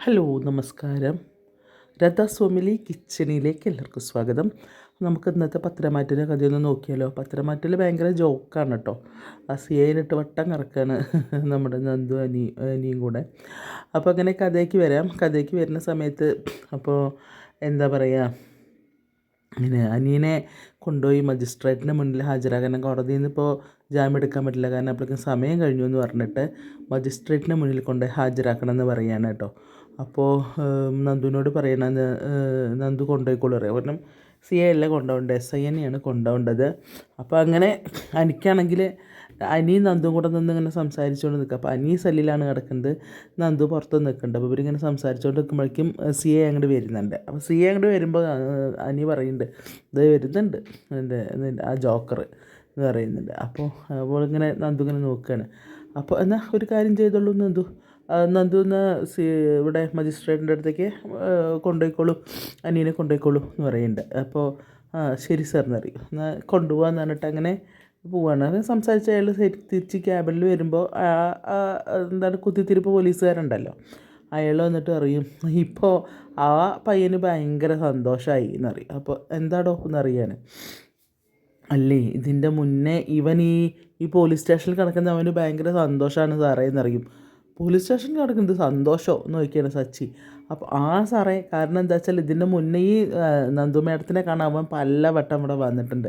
Hello നമസ്കാരം. രഥ സ്വമിലി കിച്ചണിലേക്ക് എല്ലാവർക്കും സ്വാഗതം. നമുക്ക് ഇന്നത്തെ പത്രമാറ്റിന്റെ കഥയൊന്ന് നോക്കിയാലോ? പത്രമാറ്റിൽ ഭയങ്കര ജോക്കാണ് കേട്ടോ. ആ സിയയിലിട്ട് വട്ടം കറക്കാണ് നമ്മുടെ നന്ദു അനി അനിയും കൂടെ. അപ്പോൾ അങ്ങനെ കഥയ്ക്ക് വരാം. കഥയ്ക്ക് വരുന്ന സമയത്ത് അപ്പോൾ എന്താ പറയുക ഇങ്ങനെ അനിയനെ കൊണ്ടുപോയി മജിസ്ട്രേറ്റിന്റെ മുന്നിൽ ഹാജരാകാൻ കോടതിയിൽ നിന്ന് ഇപ്പോൾ ജാമ്യം എടുക്കാൻ പറ്റില്ല. കാരണം അപ്പോഴേക്കും സമയം കഴിഞ്ഞു എന്ന് പറഞ്ഞിട്ട് മജിസ്ട്രേറ്റിന്റെ മുന്നിൽ കൊണ്ടുപോയി ഹാജരാക്കണം എന്ന് കേട്ടോ. അപ്പോൾ നന്ദുവിനോട് പറയണം നന്ദു കൊണ്ടുപോയിക്കോളൂ കാരണം സി എ അല്ല കൊണ്ടുപോകേണ്ടത് എസ് ഐ എന്നെയാണ് കൊണ്ടുപോകേണ്ടത് അപ്പോൾ അങ്ങനെ എനിക്കാണെങ്കിൽ അനിയും നന്ദും കൂടെ നിന്ന് ഇങ്ങനെ സംസാരിച്ചുകൊണ്ട് നിൽക്കുക അപ്പോൾ അനി സെല്ലിലാണ് കിടക്കുന്നത്. നന്ദു പുറത്ത് നിൽക്കുന്നുണ്ട് അപ്പോൾ ഇവരിങ്ങനെ സംസാരിച്ചുകൊണ്ട് നിൽക്കുമ്പോഴേക്കും സി എ അങ്ങോട്ട് വരുന്നുണ്ട്. അപ്പോൾ സി എ അങ്ങോട്ട് വരുമ്പോൾ അനി പറയുന്നുണ്ട് ഇത് വരുന്നുണ്ട്. എന്റെ ആ ജോക്കർ എന്ന് പറയുന്നുണ്ട്. അപ്പോൾ അപ്പോൾ ഇങ്ങനെ നന്ദു ഇങ്ങനെ നോക്കുകയാണ് അപ്പോൾ എന്നാൽ ഒരു കാര്യം ചെയ്തോളൂ നന്ദു. നന്ദു എന്ന് സി ഇവിടെ മജിസ്ട്രേറ്റിന്റെ അടുത്തേക്ക് കൊണ്ടുപോയിക്കോളൂ അനിയനെ കൊണ്ടുപോയിക്കോളൂ എന്ന് പറയുന്നുണ്ട്. അപ്പോൾ ശരി സാർ എന്നറിയും എന്നാൽ കൊണ്ടുപോകാന്ന് പറഞ്ഞിട്ട് അങ്ങനെ പോവാണ്. അത് സംസാരിച്ച് അയാൾ തിരിച്ച് ക്യാബിനിൽ വരുമ്പോൾ എന്താണ് കുത്തിത്തിരിപ്പ് പോലീസുകാരുണ്ടല്ലോ അയാൾ വന്നിട്ട് അറിയും ഇപ്പോൾ ആ പയ്യന് ഭയങ്കര സന്തോഷമായി എന്നറിയും അപ്പോൾ എന്താടോ എന്നറിയാൻ അല്ലേ ഇതിന്റെ മുന്നേ ഇവൻ ഈ ഈ പോലീസ് സ്റ്റേഷനിൽ കിടക്കുന്ന അവന് ഭയങ്കര സന്തോഷമാണ് സാറേ എന്നറിയും പോലീസ് സ്റ്റേഷനിൽ കിടക്കുന്നത് സന്തോഷമോ എന്ന് നോക്കിയാണ് സച്ചി. അപ്പോൾ ആ സാറേ കാരണം എന്താ വെച്ചാൽ ഇതിന്റെ മുന്നേ ഈ നന്ദുമേടത്തിനെ കാണാൻ അവൻ പല വട്ടം ഇവിടെ വന്നിട്ടുണ്ട്.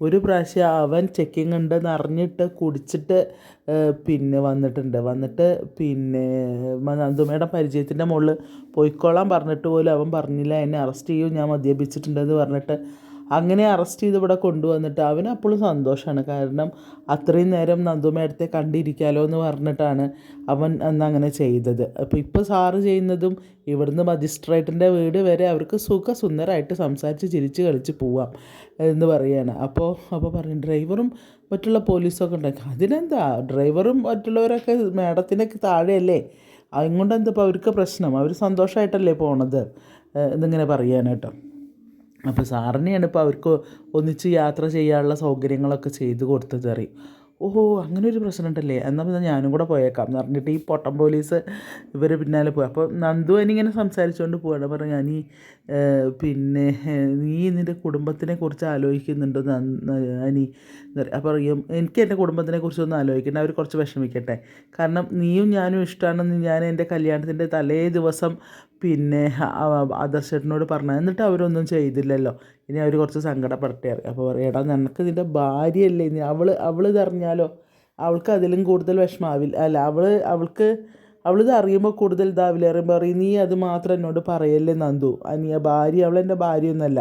ഒരു പ്രാവശ്യം അവൻ ചെക്കിങ് ഉണ്ടെന്ന് അറിഞ്ഞിട്ട് കുടിച്ചിട്ട് പിന്നെ വന്നിട്ടുണ്ട്. വന്നിട്ട് പിന്നെ നന്ദുമേടം പരിചയത്തിന്റെ മുകളിൽ പോയിക്കോളാൻ പറഞ്ഞിട്ട് പോലും അവൻ പറഞ്ഞില്ല. എന്നെ അറസ്റ്റ് ചെയ്യും ഞാൻ മദ്യപിച്ചിട്ടുണ്ടെന്ന് പറഞ്ഞിട്ട് അങ്ങനെ അറസ്റ്റ് ചെയ്ത് ഇവിടെ കൊണ്ടുവന്നിട്ട് അവന് അപ്പോഴും സന്തോഷമാണ് കാരണം അത്രയും നേരം നന്ദുമേടത്തെ കണ്ടിരിക്കാലോ എന്ന് പറഞ്ഞിട്ടാണ് അവൻ അന്ന് അങ്ങനെ ചെയ്തത്. അപ്പോൾ ഇപ്പോൾ സാറ് ചെയ്യുന്നതും ഇവിടുന്ന് മജിസ്ട്രേറ്റിന്റെ വീട് വരെ അവർക്ക് സുഖസുന്ദരമായിട്ട് സംസാരിച്ച് ചിരിച്ച് കളിച്ച് പോവാം എന്ന് പറയുകയാണ് അപ്പോൾ അപ്പോൾ പറയും ഡ്രൈവറും മറ്റുള്ള പോലീസൊക്കെ ഉണ്ടാക്കി അതിനെന്താ? ഡ്രൈവറും മറ്റുള്ളവരൊക്കെ മേഡത്തിനൊക്കെ താഴെയല്ലേ? അതുകൊണ്ട് എന്താ ഇപ്പോൾ അവർക്ക് പ്രശ്നം? അവർ സന്തോഷമായിട്ടല്ലേ പോണത്? എന്നിങ്ങനെ പറയാനാട്ടോ അപ്പോൾ സാറിനെയാണ് ഇപ്പോൾ അവർക്ക് ഒന്നിച്ച് യാത്ര ചെയ്യാനുള്ള സൗകര്യങ്ങളൊക്കെ ചെയ്ത് കൊടുത്തത് അറിയും? ഓഹോ അങ്ങനെ ഒരു പ്രശ്നം ഉണ്ടല്ലേ എന്നാൽ പിന്നെ ഞാനും കൂടെ പോയേക്കാം എന്ന് പറഞ്ഞിട്ട് ഈ പൊട്ടം പോലീസ് ഇവർ പിന്നാലെ പോയി. അപ്പോൾ നന്ദു എനിങ്ങനെ സംസാരിച്ചുകൊണ്ട് പോവാണ്. പറഞ്ഞു ഞാൻ ഈ പിന്നെ നീ നിന്റെ കുടുംബത്തിനെ കുറിച്ച് ആലോചിക്കുന്നുണ്ടോ അനി? അപ്പോൾ പറയും. എനിക്ക് എന്റെ കുടുംബത്തിനെ കുറിച്ചൊന്നും ആലോചിക്കണ്ട അവർ കുറച്ച് വിഷമിക്കട്ടെ. കാരണം നീയും ഞാനും ഇഷ്ടമാണെന്ന് ഞാൻ എന്റെ കല്യാണത്തിന്റെ തലേ ദിവസം പിന്നെ ആദർശേട്ടനോട് പറഞ്ഞു എന്നിട്ട് അവരൊന്നും ചെയ്തില്ലല്ലോ. ഇനി അവർ കുറച്ച് സങ്കടപ്പെടട്ടെ അപ്പോൾ പറയും എടാ നിനക്ക് നിന്റെ ഭാര്യയല്ലേ ഇനി അവൾ അവൾ ഇതറിഞ്ഞാലോ അവൾക്ക് അതിലും കൂടുതൽ വിഷമാവില്ല. അല്ല അവൾ അവൾക്ക് അവളിത് അറിയുമ്പോൾ കൂടുതൽ ഇതാവില്ല. അറിയുമ്പോൾ പറയും നീ അത് മാത്രം എന്നോട് പറയല്ലേ നന്ദു. അനിയ ഭാര്യ അവൾ എന്റെ ഭാര്യയൊന്നുമല്ല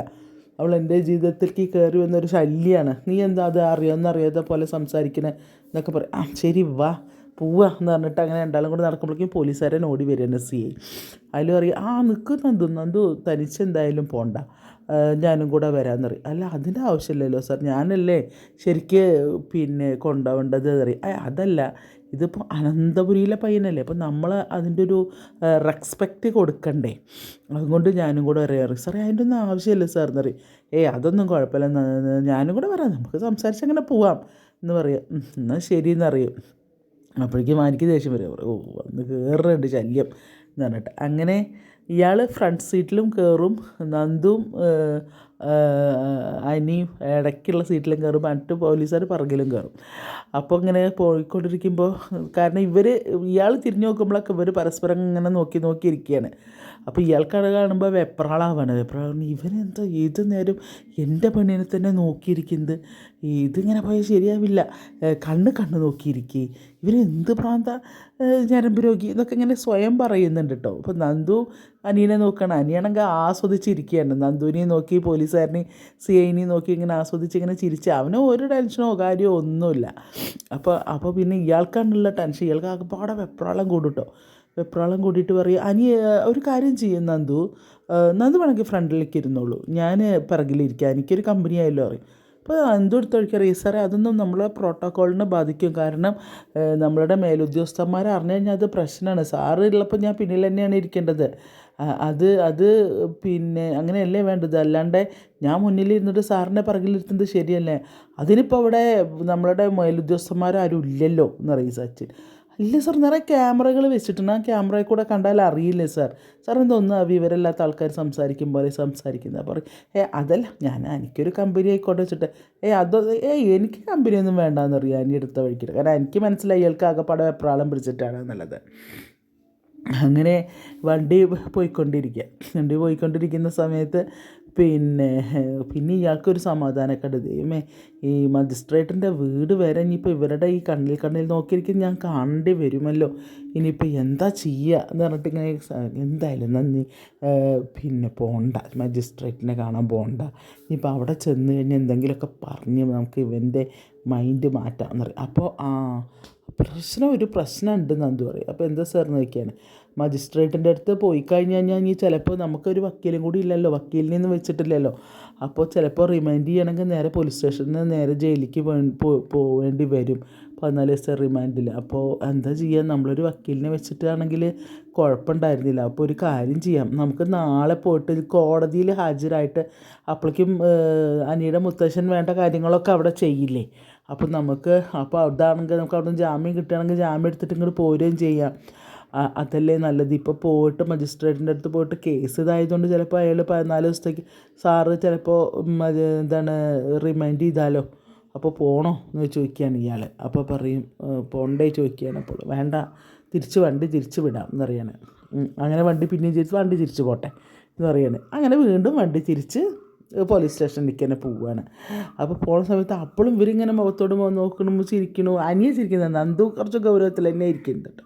അവൾ എന്റെ ജീവിതത്തിലേക്ക് കയറി വന്നൊരു ശല്യമാണ് നീ എന്താ അത് അറിയാമെന്നറിയാത്ത പോലെ സംസാരിക്കണേ എന്നൊക്കെ പറയും. ആ ശരി വാ. പോവുക എന്ന് പറഞ്ഞിട്ട് അങ്ങനെ രണ്ടാളും കൂടെ നടക്കുമ്പോഴേക്കും പോലീസുകാരൻ ഓടി വരികയാണ് സി ഐ അതിൽ പറയും ആ നിൽക്ക് നന്ദു നന്ദു തനിച്ചെന്തായാലും പോണ്ട. ഞാനും കൂടെ വരാമെന്ന് പറയും. അല്ല അതിന്റെ ആവശ്യമില്ലല്ലോ സാർ. ഞാനല്ലേ ശരിക്ക് പിന്നെ കൊണ്ടുപോകേണ്ടത് അറിയും അതല്ല ഇതിപ്പോൾ അനന്തപുരിയിലെ പയ്യനല്ലേ അപ്പോൾ നമ്മൾ അതിന്റെ ഒരു റെസ്പെക്റ്റ് കൊടുക്കണ്ടേ. അതുകൊണ്ട് ഞാനും കൂടെ പറയാറ് സാറേ അതിന്റെ ഒന്നും ആവശ്യമില്ല സാർ എന്ന് ഏയ് അതൊന്നും കുഴപ്പമില്ല. ഞാനും കൂടെ വരാം. നമുക്ക് സംസാരിച്ച് അങ്ങനെ പോവാം എന്ന് പറയാം. എന്നാൽ ശരി എന്നറിയും അപ്പോഴേക്കും എനിക്ക് ദേഷ്യം വരും. ഓ വന്ന് കയറുന്നുണ്ട് ശല്യം എന്ന് പറഞ്ഞിട്ട്. അങ്ങനെ ഇയാൾ ഫ്രണ്ട് സീറ്റിലും കയറും നന്ദും അനിയും ഇടയ്ക്കുള്ള സീറ്റിലും കയറും മറ്റു പോലീസുകാർ പറകിലും കയറും. അപ്പോൾ ഇങ്ങനെ പോയിക്കൊണ്ടിരിക്കുമ്പോൾ കാരണം ഇവർ ഇയാൾ തിരിഞ്ഞു നോക്കുമ്പോഴൊക്കെ ഇവർ പരസ്പരം ഇങ്ങനെ നോക്കി നോക്കി ഇരിക്കുകയാണ് അപ്പോൾ ഇയാൾക്കത് കാണുമ്പോൾ വെപ്രാളാവാണ്. വെപ്രാളം ഇവനെന്താ ഏത് നേരം എന്റെ പെണ്ണിനെ തന്നെ നോക്കിയിരിക്കുന്നത്? ഇതിങ്ങനെ പോയാൽ ശരിയാവില്ല. കണ്ണ് കണ്ണ് നോക്കിയിരിക്കുക ഇവരെന്ത് പ്രാന്ത ഞരമ്പ് രോഗി എന്നൊക്കെ ഇങ്ങനെ സ്വയം പറയുന്നുണ്ട് കേട്ടോ അപ്പോൾ നന്ദു അനിയനെ നോക്കണം. അനിയാണെങ്കിൽ ആസ്വദിച്ചിരിക്കുകയാണ്. നന്ദുവിനെ നോക്കി പോലീസുകാരനെ സി ഐനെ നോക്കി ഇങ്ങനെ ആസ്വദിച്ച് ഇങ്ങനെ ചിരിച്ച്. അവന് ഒരു ടെൻഷനോ കാര്യമോ ഒന്നുമില്ല. അപ്പോൾ അപ്പോൾ പിന്നെ ഇയാൾക്കാണുള്ള ടെൻഷൻ. ഇയാൾക്ക് ആകെപ്പാടെ വെപ്രാളം കൂടും കേട്ടോ വെപ്രാളം കൂടിയിട്ട് പറയും അനി ഒരു കാര്യം ചെയ്യും നന്ദു. നന്ദു വേണമെങ്കിൽ ഫ്രണ്ടിലേക്ക് ഇരുന്നോളൂ. ഞാൻ പിറകിലിരിക്കാം. എനിക്കൊരു കമ്പനി ആയല്ലോ പറയും. അപ്പോൾ എന്തെടുത്ത് കഴിക്കറിയാം സാറേ അതൊന്നും നമ്മളെ പ്രോട്ടോക്കോളിനെ ബാധിക്കും. കാരണം നമ്മളുടെ മേലുദ്യോഗസ്ഥന്മാർ അറിഞ്ഞു കഴിഞ്ഞാൽ അത് പ്രശ്നമാണ്. സാറ് ഉള്ളപ്പോൾ ഞാൻ പിന്നിൽ തന്നെയാണ് ഇരിക്കേണ്ടത്. അത് അത് പിന്നെ അങ്ങനെയല്ലേ വേണ്ടത്? അല്ലാണ്ട് ഞാൻ മുന്നിൽ ഇരുന്നിട്ട് സാറിനെ പറകിലിരുത്തുന്നത് ശരിയല്ലേ? അതിനിപ്പോൾ അവിടെ നമ്മളുടെ മേലുദ്യോഗസ്ഥന്മാരാരും ഇല്ലല്ലോ എന്ന് പറയും സച്ചിൻ. ഇല്ല സാർ നിറയെ ക്യാമറകൾ വെച്ചിട്ടുണ്ട്. ആ ക്യാമറയിൽ കൂടെ കണ്ടാൽ അറിയില്ലേ സാർ? സാർ എന്തൊന്നും ആ വിവരമില്ലാത്ത ആൾക്കാർ സംസാരിക്കും പോലെ സംസാരിക്കുന്നത് പറയും. ഏ അതല്ല ഞാൻ എനിക്കൊരു കമ്പനി ആയിക്കോട്ടെ വെച്ചിട്ട്. ഏ അതോ ഏ എനിക്ക് കമ്പനിയൊന്നും വേണ്ടാന്നറിയാം ഇനി എടുത്ത വഴിക്കിട്ട് കാരണം എനിക്ക് മനസ്സിലായി ഇയാൾക്ക് ആകെപ്പാടെ വെപ്രാളം പിടിച്ചിട്ടാണ് എന്നുള്ളത്. അങ്ങനെ വണ്ടി പോയിക്കൊണ്ടിരിക്കുക വണ്ടി പോയിക്കൊണ്ടിരിക്കുന്ന സമയത്ത് പിന്നെ പിന്നെ ഇയാൾക്കൊരു സമാധാനമൊക്കെ ഉണ്ട് ദൈവമേ ഈ മജിസ്ട്രേറ്റിന്റെ വീട് വരെ ഇനിയിപ്പോൾ ഇവരുടെ ഈ കണ്ണിൽ കണ്ണിൽ നോക്കിയിരിക്കും ഞാൻ കാണേണ്ടി വരുമല്ലോ. ഇനിയിപ്പോൾ എന്താ ചെയ്യുക എന്ന് പറഞ്ഞിട്ട് ഇങ്ങനെ എന്തായാലും നന്ദി പിന്നെ പോണ്ട. മജിസ്ട്രേറ്റിനെ കാണാൻ പോണ്ട. ഇനിയിപ്പോൾ അവിടെ ചെന്ന് കഴിഞ്ഞാൽ എന്തെങ്കിലുമൊക്കെ പറഞ്ഞ് നമുക്ക് ഇവന്റെ മൈൻഡ് മാറ്റാമെന്ന് പറയും. അപ്പോൾ ആ പ്രശ്നം ഒരു പ്രശ്നമുണ്ട് നന്ദു പറയും. അപ്പോൾ എന്താ സാർ നോക്കിയാണ് മജിസ്ട്രേറ്റിന്റെ അടുത്ത് പോയി കഴിഞ്ഞാൽ ഞാൻ ഇനി ചിലപ്പോൾ നമുക്കൊരു വക്കീലും കൂടി ഇല്ലല്ലോ. വക്കീലിനെ ഒന്നും വെച്ചിട്ടില്ലല്ലോ. അപ്പോൾ ചിലപ്പോൾ റിമൈൻഡ് ചെയ്യണമെങ്കിൽ നേരെ പോലീസ് സ്റ്റേഷനിൽ നിന്ന് നേരെ ജയിലിലേക്ക് പോവേണ്ടി വരും. പതിനാല് ദിവസം റിമാൻഡിൽ അപ്പോൾ എന്താ ചെയ്യുക നമ്മളൊരു വക്കീലിനെ വെച്ചിട്ടാണെങ്കിൽ കുഴപ്പമുണ്ടായിരുന്നില്ല. അപ്പോൾ ഒരു കാര്യം ചെയ്യാം. നമുക്ക് നാളെ പോയിട്ട് കോടതിയിൽ ഹാജരായിട്ട് അപ്പോഴേക്കും അനിയുടെ മുത്തശ്ശൻ വേണ്ട കാര്യങ്ങളൊക്കെ അവിടെ ചെയ്യില്ലേ? അപ്പോൾ നമുക്ക് അപ്പോൾ അതാണെങ്കിൽ നമുക്ക് അവിടെ നിന്ന് ജാമ്യം കിട്ടുകയാണെങ്കിൽ ജാമ്യം എടുത്തിട്ട് ഇങ്ങോട്ട് പോരുകയും ചെയ്യാം. അതല്ലേ നല്ലത്. ഇപ്പോൾ പോയിട്ട് മജിസ്ട്രേറ്റിന്റെ അടുത്ത് പോയിട്ട് കേസ് ഇതായതുകൊണ്ട് ചിലപ്പോൾ അയാൾ പതിനാല് ദിവസത്തേക്ക് സാറ് ചിലപ്പോൾ എന്താണ് റിമൈൻഡ് ചെയ്താലോ? അപ്പോൾ പോകണോ എന്ന് ചോദിക്കുകയാണ് ഇയാൾ അപ്പോൾ പറയും പോണ്ടേ ചോദിക്കുകയാണ് അപ്പോൾ വേണ്ട തിരിച്ച് വണ്ടി തിരിച്ച് വിടാം എന്ന് ഉം, അങ്ങനെ വണ്ടി പിന്നെയും തിരിച്ച് വണ്ടി തിരിച്ച് പോട്ടെ എന്ന് പറയാണ്. അങ്ങനെ വീണ്ടും വണ്ടി തിരിച്ച് പോലീസ് സ്റ്റേഷനിലേക്ക് തന്നെ പോവുകയാണ് അപ്പോൾ പോണ സമയത്ത് അപ്പോഴും ഇവരിങ്ങനെ മുഖത്തോട് മുഖം നോക്കണു ചിരിക്കണു. അനിയ ചിരിക്കുന്നത് നന്ദു കുറച്ച് ഗൗരവത്തിൽ തന്നെ ഇരിക്കുന്നുണ്ട് കേട്ടോ.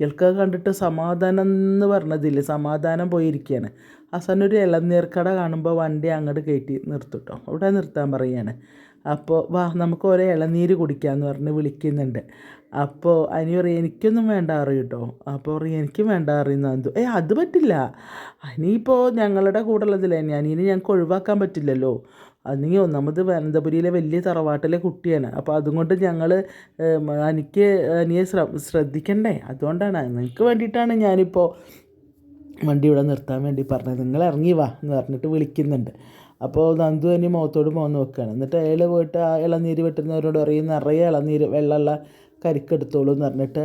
ഇയാൾക്ക് കണ്ടിട്ട് സമാധാനം എന്ന് പറഞ്ഞതില്ലേ സമാധാനം പോയിരിക്കുകയാണ്. അവസാനം ഒരു ഇളനീർക്കട കാണുമ്പോൾ വണ്ടി അങ്ങോട്ട് കയറ്റി നിർത്തും കേട്ടോ. അവിടെ നിർത്താൻ പറയുകയാണ് അപ്പോൾ വാ നമുക്ക് ഒരേ ഇളനീര് കുടിക്കാമെന്ന് പറഞ്ഞ് വിളിക്കുന്നുണ്ട്. അപ്പോൾ അനി പറയും എനിക്കൊന്നും വേണ്ട അറിയും കേട്ടോ. അപ്പോൾ പറയും എനിക്കും വേണ്ട അറിയുന്ന എന്തു? ഏ അത് പറ്റില്ല. അനിയിപ്പോൾ ഞങ്ങളുടെ കൂടെ ഉള്ളതില്ലേ അനിയനെ ഞങ്ങൾക്ക് ഒഴിവാക്കാൻ പറ്റില്ലല്ലോ. അല്ലെങ്കിൽ ഒന്നാമത് അനന്തപുരിയിലെ വലിയ തറവാട്ടിലെ കുട്ടിയാണ്. അപ്പോൾ അതുകൊണ്ട് ഞങ്ങൾ എനിക്ക് അനിയെ ശ്ര ശ്രദ്ധിക്കണ്ടേ? അതുകൊണ്ടാണ്. നിങ്ങൾക്ക് വേണ്ടിയിട്ടാണ് ഞാനിപ്പോൾ വണ്ടി ഇവിടെ നിർത്താൻ വേണ്ടി പറഞ്ഞത്. നിങ്ങൾ ഇറങ്ങി വാ എന്ന് പറഞ്ഞിട്ട് വിളിക്കുന്നുണ്ട്. അപ്പോൾ നന്ദു തന്നെ മുഖത്തോട് മുഖം നോക്കുകയാണ് എന്നിട്ട് അയാൾ പോയിട്ട് ആ ഇളനീര് വെട്ടുന്നവരോട് പറയും നിറയെ ഇളനീര് വെള്ളമുള്ള കരിക്കെടുത്തോളൂ എന്ന് പറഞ്ഞിട്ട്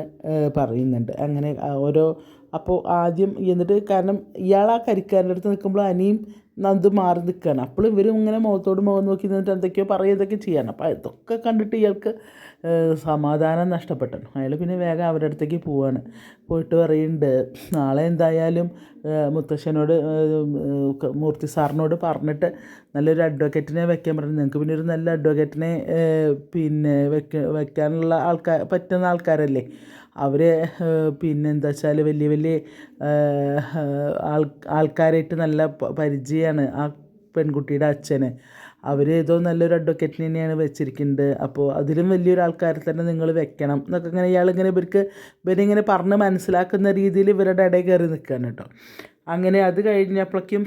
പറയുന്നുണ്ട്. അങ്ങനെ ഓരോ അപ്പോൾ ആദ്യം എന്നിട്ട് കാരണം ഇയാൾ ആ കരിക്കാരന്റെ അടുത്ത് നിൽക്കുമ്പോൾ അനിയും നന്ദു മാറി നിൽക്കുകയാണ് അപ്പോൾ ഇവരും ഇങ്ങനെ മുഖത്തോട് മുഖം നോക്കി നിന്നിട്ട് എന്തൊക്കെയോ പറയുകയൊക്കെ ചെയ്യാണ് അപ്പോൾ ഇതൊക്കെ കണ്ടിട്ട് ഇയാൾക്ക് സമാധാനം നഷ്ടപ്പെട്ടു. അയാൾ പിന്നെ വേഗം അവരുടെ അടുത്തേക്ക് പോവാണ്. പോയിട്ട് പറയുന്നുണ്ട് നാളെ എന്തായാലും മുത്തശ്ശനോട് മൂർത്തി സാറിനോട് പറഞ്ഞിട്ട് നല്ലൊരു അഡ്വക്കേറ്റിനെ വെക്കാൻ പറഞ്ഞു. നിങ്ങൾക്ക് പിന്നെ ഒരു നല്ല അഡ്വക്കേറ്റിനെ പിന്നെ വെക്ക വെക്കാനുള്ള ആൾക്കാർ പറ്റുന്ന ആൾക്കാരല്ലേ? അവർ പിന്നെ എന്താ വെച്ചാൽ വലിയ വലിയ ആൾ ആൾക്കാരായിട്ട് നല്ല പരിചയമാണ് ആ പെൺകുട്ടിയുടെ അച്ഛന്. അവർ ഏതോ നല്ലൊരു അഡ്വക്കേറ്റിനെ തന്നെയാണ് വെച്ചിരിക്കുന്നത് അപ്പോൾ അതിലും വലിയൊരു ആൾക്കാരെ തന്നെ നിങ്ങൾ വെക്കണം എന്നൊക്കെ ഇങ്ങനെ ഇയാളിങ്ങനെ ഇവർക്ക് ഇവരിങ്ങനെ പറഞ്ഞ് മനസ്സിലാക്കുന്ന രീതിയിൽ ഇവരുടെ ഇടയിൽ കയറി നിൽക്കുകയാണ് കേട്ടോ. അങ്ങനെ അത് കഴിഞ്ഞപ്പോഴേക്കും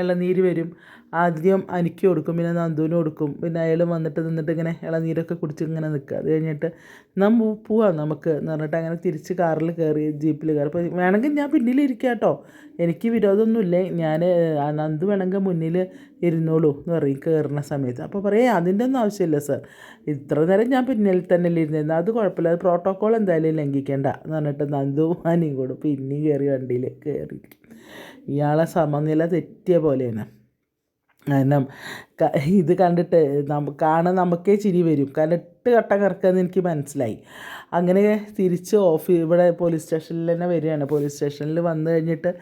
ഇളനീര് വരും. ആദ്യം അനിക്ക് കൊടുക്കും പിന്നെ നന്ദുവിന് കൊടുക്കും. പിന്നെ അയാൾ വന്നിട്ട് നിന്നിട്ട് ഇങ്ങനെ ഇളനീരൊക്കെ കുടിച്ച് ഇങ്ങനെ നിൽക്കുക. അത് കഴിഞ്ഞിട്ട് നാം പോവാം നമുക്ക് എന്ന് പറഞ്ഞിട്ട് അങ്ങനെ തിരിച്ച് കാറിൽ കയറി ജീപ്പിൽ കയറി. അപ്പോൾ വേണമെങ്കിൽ ഞാൻ പിന്നിലിരിക്കാം കേട്ടോ. എനിക്ക് വിരോധമൊന്നുമില്ലേ. ഞാൻ നന്ദു വേണമെങ്കിൽ മുന്നിൽ ഇരുന്നോളൂ എന്ന് പറയും കയറുന്ന സമയത്ത്. അപ്പോൾ പറയേ അതിന്റെ ഒന്നും ആവശ്യമില്ല സർ. ഇത്ര നേരം ഞാൻ പിന്നിൽ തന്നെ ഇരുന്നിരുന്നു അത് കുഴപ്പമില്ല. അത് പ്രോട്ടോക്കോൾ എന്തായാലും ലംഘിക്കേണ്ട എന്ന് പറഞ്ഞിട്ട് നന്ദു അനിയും കൂടും പിന്നെയും കയറി വണ്ടിയിൽ കയറി ഇയാളെ സമനില തെറ്റിയ പോലെയാണ്. കാരണം ഇത് കണ്ടിട്ട് കാണാൻ നമുക്കേ ചിരി വരും. കാരണം എട്ട് കട്ടം കറക്കാന്ന് എനിക്ക് മനസ്സിലായി. അങ്ങനെ തിരിച്ച് ഓഫ് ഇവിടെ പോലീസ് സ്റ്റേഷനിൽ തന്നെ വരികയാണ്. പോലീസ് സ്റ്റേഷനിൽ വന്നു കഴിഞ്ഞിട്ട്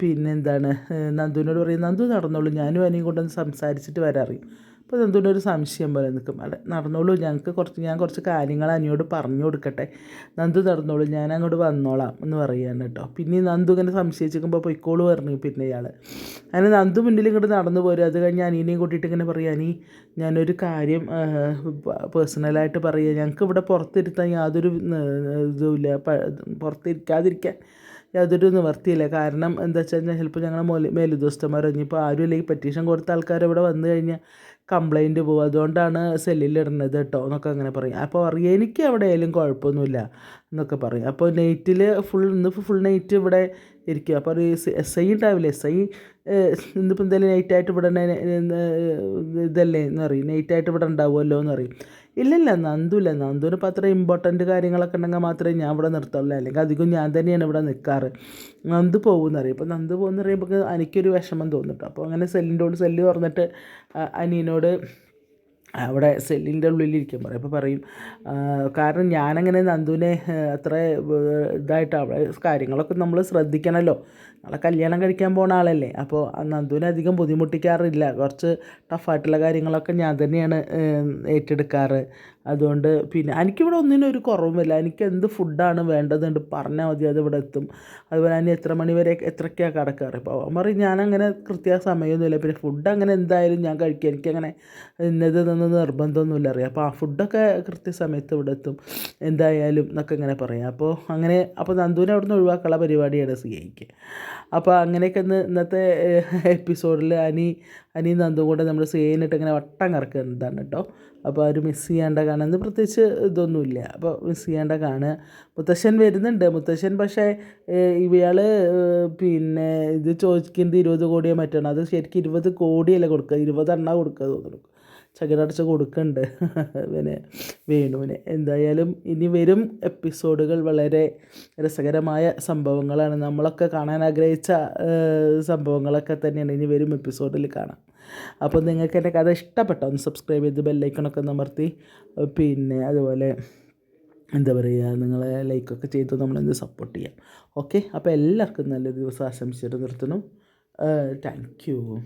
പിന്നെന്താണ്? നന്ദുവിനോട് പറയും നന്ദു നടന്നോളൂ. ഞാനും അനിയും കൊണ്ടൊന്ന് സംസാരിച്ചിട്ട് വരാൻ അപ്പോൾ നന്ദുവിനൊരു സംശയം പോലെ നിൽക്കും അതെ നടന്നോളൂ. ഞങ്ങൾക്ക് കുറച്ച് ഞാൻ കുറച്ച് കാര്യങ്ങൾ അനിയോട് പറഞ്ഞു കൊടുക്കട്ടെ. നന്ദു നടന്നോളൂ. ഞാൻ അങ്ങോട്ട് വന്നോളാം എന്ന് പറയുകയാണ് കേട്ടോ. പിന്നെ നന്ദു ഇങ്ങനെ സംശയിച്ചിരിക്കുമ്പോൾ പൊയ്ക്കോളൂ പറഞ്ഞു പിന്നെ ഇയാൾ അങ്ങനെ നന്ദു മുന്നിൽ ഇങ്ങോട്ട് നടന്നു പോരും. അത് കഴിഞ്ഞ് അനീനെയും കൂട്ടിയിട്ട് ഇങ്ങനെ പറയുക അനി ഞാനൊരു കാര്യം പേഴ്സണലായിട്ട് പറയുക ഞങ്ങൾക്ക് ഇവിടെ പുറത്തിരുത്താൻ യാതൊരു ഇതുമില്ല. പുറത്തിരിക്കാതിരിക്കാൻ യാതൊരു നിവർത്തിയില്ല കാരണം എന്താ വെച്ചാൽ ചിലപ്പോൾ ഞങ്ങളുടെ മോലി മേലുദ്യോഗസ്ഥന്മാർ ഇനിയിപ്പോൾ ആരും ഇല്ലെങ്കിൽ പെറ്റീഷൻ കൊടുത്ത ആൾക്കാർ ഇവിടെ വന്നു കഴിഞ്ഞാൽ കംപ്ലൈന്റ് പോകും അതുകൊണ്ടാണ് സെല്ലിലിടുന്നത് കേട്ടോ എന്നൊക്കെ അങ്ങനെ പറയും. അപ്പോൾ പറയും എനിക്ക് അവിടെ ആയാലും കുഴപ്പമൊന്നുമില്ല എന്നൊക്കെ പറയും. അപ്പോൾ നൈറ്റിൽ ഫുൾ ഇന്നിപ്പോൾ ഫുൾ നൈറ്റ് ഇവിടെ ഇരിക്കും. അപ്പോൾ ഒരു എസ് ഐ ഉണ്ടാവില്ല? എസ് ഐ ഇന്നിപ്പോൾ എന്തായാലും നൈറ്റായിട്ട് ഇവിടെ ഇതല്ലേ എന്ന് പറയും. നൈറ്റായിട്ട് ഇവിടെ ഉണ്ടാവുമല്ലോ എന്ന് പറയും. ഇല്ലില്ല നന്ദുല്ല. നന്ദുവിന് ഇപ്പോൾ അത്ര ഇമ്പോർട്ടന്റ് കാര്യങ്ങളൊക്കെ ഉണ്ടെങ്കിൽ മാത്രമേ ഞാൻ ഇവിടെ നിർത്തുള്ളൂ. അല്ലെങ്കിൽ അധികം ഞാൻ തന്നെയാണ് ഇവിടെ നിൽക്കാറ് നന്ദു പോകുമെന്ന് അറിയും അപ്പോൾ നന്ദു പോകുമെന്ന് പറയുമ്പോൾ എനിക്കൊരു വിഷമം തോന്നിട്ടോ അപ്പോൾ അങ്ങനെ സെല്ലിന്റെ സെല്ല് തുറന്നിട്ട് അനിയനോട് അവിടെ സെല്ലിന്റെ ഉള്ളിലിരിക്കാൻ പറയും. അപ്പോൾ പറയും കാരണം ഞാനങ്ങനെ നന്ദുവിനെ അത്ര ഇതായിട്ട്. അവിടെ കാര്യങ്ങളൊക്കെ നമ്മൾ ശ്രദ്ധിക്കണമല്ലോ നാളെ കല്യാണം കഴിക്കാൻ പോണ ആളല്ലേ? അപ്പോൾ നന്ദുവിനെ അധികം ബുദ്ധിമുട്ടിക്കാറില്ല. കുറച്ച് ടഫായിട്ടുള്ള കാര്യങ്ങളൊക്കെ ഞാൻ തന്നെയാണ് ഏറ്റെടുക്കാറ്. അതുകൊണ്ട് പിന്നെ എനിക്കിവിടെ ഒന്നിനും ഒരു കുറവുമില്ല. എനിക്ക് എന്ത് ഫുഡാണ് വേണ്ടതുണ്ട് പറഞ്ഞാൽ മതി അത് ഇവിടെ എത്തും. അതുപോലെ തന്നെ എത്ര മണി വരെ എത്രയ്ക്കാണ് കിടക്കാറ്? ഇപ്പോൾ അവൻ പറയും ഞാനങ്ങനെ കൃത്യ സമയമൊന്നുമില്ല. പിന്നെ ഫുഡ് അങ്ങനെ എന്തായാലും ഞാൻ കഴിക്കുക എനിക്കങ്ങനെ ഇന്നത് നിന്ന് നിർബന്ധമൊന്നുമില്ല. അറിയാം. അപ്പോൾ ആ ഫുഡൊക്കെ കൃത്യസമയത്ത് ഇവിടെ എത്തും. എന്തായാലും എന്നൊക്കെ ഇങ്ങനെ പറയാം. അപ്പോൾ അങ്ങനെ അപ്പോൾ നന്ദുവിനെ അവിടുന്ന് ഒഴിവാക്കാനുള്ള പരിപാടിയാണ് സി ഐക്ക്. അപ്പോൾ അങ്ങനെയൊക്കെ ഇന്ന് ഇന്നത്തെ എപ്പിസോഡിൽ അനി അനി നന്ദും കൂടെ നമ്മൾ സി ഐനിട്ട് ഇങ്ങനെ വട്ടം കറക്കുന്നതാണ് കേട്ടോ അപ്പോൾ അവർ മിസ് ചെയ്യാണ്ട കാണുക. ഇന്ന് പ്രത്യേകിച്ച് ഇതൊന്നുമില്ല. അപ്പോൾ മിസ് ചെയ്യാണ്ട കാണുക. മുത്തശ്ശൻ വരുന്നുണ്ട്. മുത്തശ്ശൻ പക്ഷേ ഇവയാൾ പിന്നെ ഇത് ചോദിക്കുന്നത് ഇരുപത് കോടിയോ മറ്റാണ്. അത് ശരിക്കും ഇരുപത് കോടിയല്ല കൊടുക്കുക. ഇരുപതെണ്ണ കൊടുക്കുക തോന്നുന്നു. ചകിടടച്ച് കൊടുക്കണ്ട്. പിന്നെ വേണുവിന്. എന്തായാലും ഇനി വരും എപ്പിസോഡുകൾ വളരെ രസകരമായ സംഭവങ്ങളാണ്. നമ്മളൊക്കെ കാണാൻ ആഗ്രഹിച്ച സംഭവങ്ങളൊക്കെ തന്നെയാണ്. ഇനി വരും എപ്പിസോഡിൽ കാണാം. അപ്പോൾ നിങ്ങൾക്ക് എന്റെ കഥ ഇഷ്ടപ്പെട്ടോ? ഒന്ന് സബ്സ്ക്രൈബ് ചെയ്ത് ബെല്ലൈക്കണൊക്കെ അമർത്തി. പിന്നെ അതുപോലെ എന്താ പറയുക നിങ്ങൾ ലൈക്കൊക്കെ ചെയ്ത് നമ്മളെന്ത് സപ്പോർട്ട് ചെയ്യാം. ഓക്കെ? അപ്പോൾ എല്ലാവർക്കും നല്ലൊരു ദിവസം ആശംസിച്ചിട്ട് നിർത്തുന്നു. Thank you.